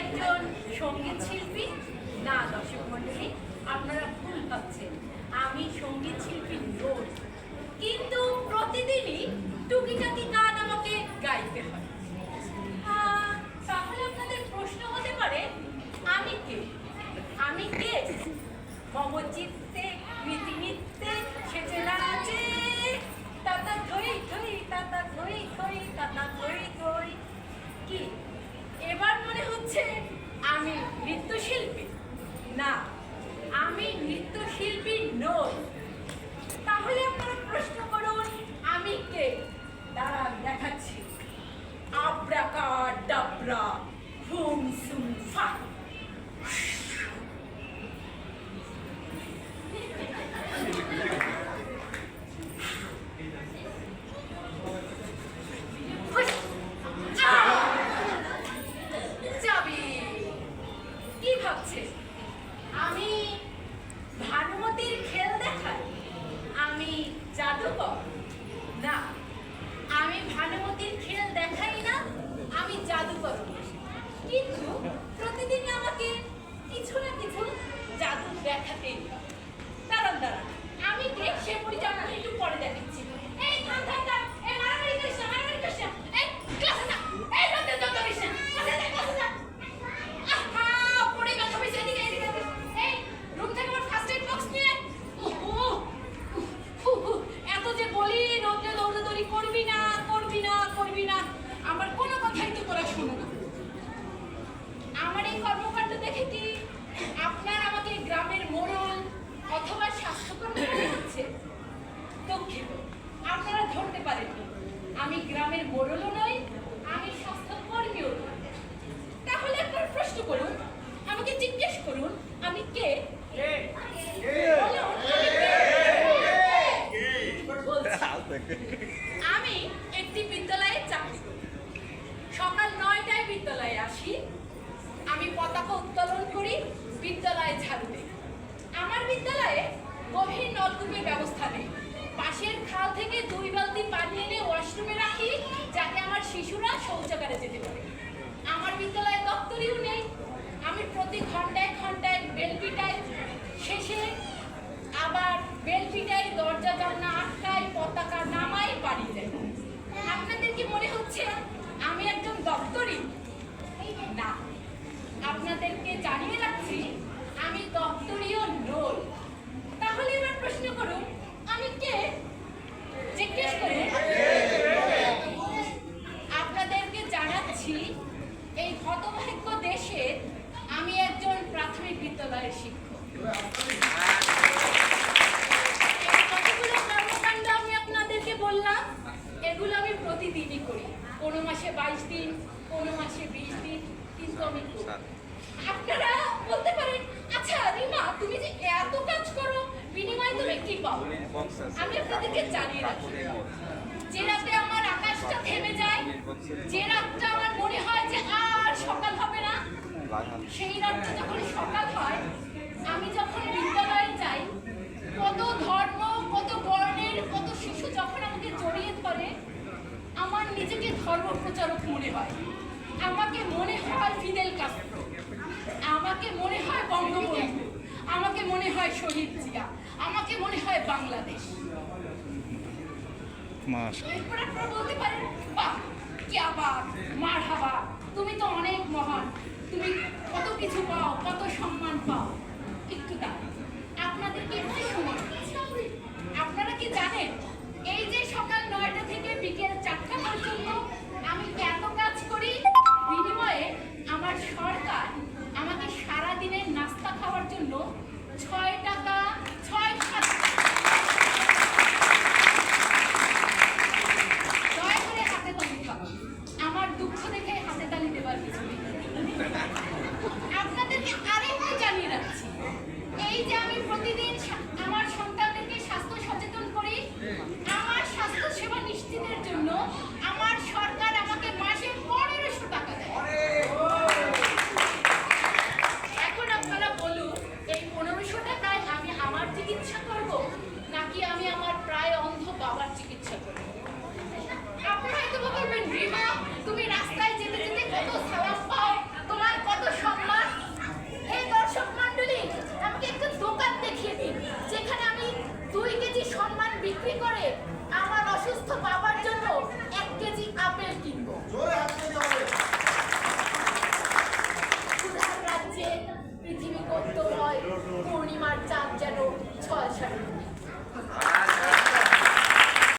একজন সংগীত শিল্পী, না, দর্শক মন্ডলী আপনারা ভুল ভাবছেন। আমি সংগীত শিল্পী নই। কিন্তু প্রতিদিনই টুকিটাকি গান আমাকে গাইতে হয়। তাহলে আপনাদের প্রশ্ন হতে পারে, আমি কে? আমি কে? মম কিছু না কিছু জাদু দেখাতেই হয়। দাঁড়ান দাঁড়ান আমি কে সে পরিচয় আমি একটু পরে দেখাচ্ছি এই থাম থাম থাম এই মারামারি করিস না মারামারি করিস না এই ক্লাসে যা এই রোদে যত করিস না ক্লাসে যা ক্লাসে যা আহা পড়ে গেল তুমি সেদিকে এদিকে এদিকে। এই রুম থেকে আমার ফার্স্ট এড বক্স নিয়ে ওহো হু, হু, এত যে বলি রোদে দৌড়াদৌড়ি করবি না করবি না করবি না আমার কোনো কথাই তো তোরা শোনো না আমার এই কর্মকাণ্ড দেখে কি আপনার আমাকে গ্রামের মোড়ল অথবা স্বাস্থ্যকর্মী মনে হচ্ছে দুঃখিত আপনারা ধরতে পারেননি। আমি গ্রামের মোড়লও নই আমি স্বাস্থ্যকর্মীও নই। তাহলে আপনার প্রশ্ন করুন আমাকে জিজ্ঞেস করুন আমি কে। আমি একটি বিদ্যালয়ে চাকরি করি। সকাল নয়টায় বিদ্যালয়ে আসি। আমি পতাকা উত্তোলন করি বিদ্যালয়ে ঝাড়ু দিই। আমার বিদ্যালয়ে গভীর নলকূপের ব্যবস্থা নেই। পাশের খাল থেকে দুই বালতি পানি এনে ওয়াশরুমে রাখি, যাতে আমার শিশুরা শৌচাগারে যেতে পারে। আমার বিদ্যালয়ে দপ্তরিও নেই। আমি প্রতি ঘন্টায় ঘন্টায় বেল পিটাই শেষে আবার বেল পিটাই দরজা জানা আটকাই পতাকা নামাই বাড়ি যাই। আপনাদের কি মনে হচ্ছে আমি একজন দপ্তরি? না। আপনাদেরকে জানিয়ে রাখছি, আমি দপ্তরিও নই। তাহলে এবার প্রশ্ন করুন আমি জিজ্ঞেস করুন আপনাদেরকে জানাচ্ছি, এই হতভাগ্য দেশে আমি একজন প্রাথমিক বিদ্যালয়ের শিক্ষক। কতগুলো কর্মকাণ্ড আমি আপনাদেরকে বললাম, এগুলো আমি প্রতিদিনই করি। কোনো মাসে বাইশ দিন, কোনো মাসে বিশ দিন, কিন্তু আমি আপনারা বলতে পারেন আচ্ছা রিমা তুমি যে এত কাজ করো বিনিময়ে তুমি কি পাও আমি আপনাদেরকে জানিয়ে রাখি, যে রাতে আমার আকাশটা থেমে যায়, যে রাতটা আমার মনে হয় যে আর সকাল হবে না, সেই রাতটা যখন সকাল হয়, আমি যখন বিদ্যালয়ে যাই, কত ধর্ম, কত বর্ণের, কত শিশু যখন আমাকে জড়িয়ে ধরে, আমার নিজেকে ধর্ম প্রচারক মনে হয়। আমাকে মনে হয় ফিদেল কাস্ট্রো আমাকে মনে হয় বঙ্গবন্ধু, আমাকে মনে হয় শহীদ জিয়া আমাকে মনে হয় বাংলাদেশ। এরপর আপনারা বলতে পারেন বাহ কি আবার মার হাবা তুমি তো অনেক মহান তুমি কত কিছু পাও কত সম্মান পাও। একটু আপনাদেরকে একটু শুনে নিচ্ছি। আপনারা কি জানেন এই যে সকাল নয়টা থেকে বিকেল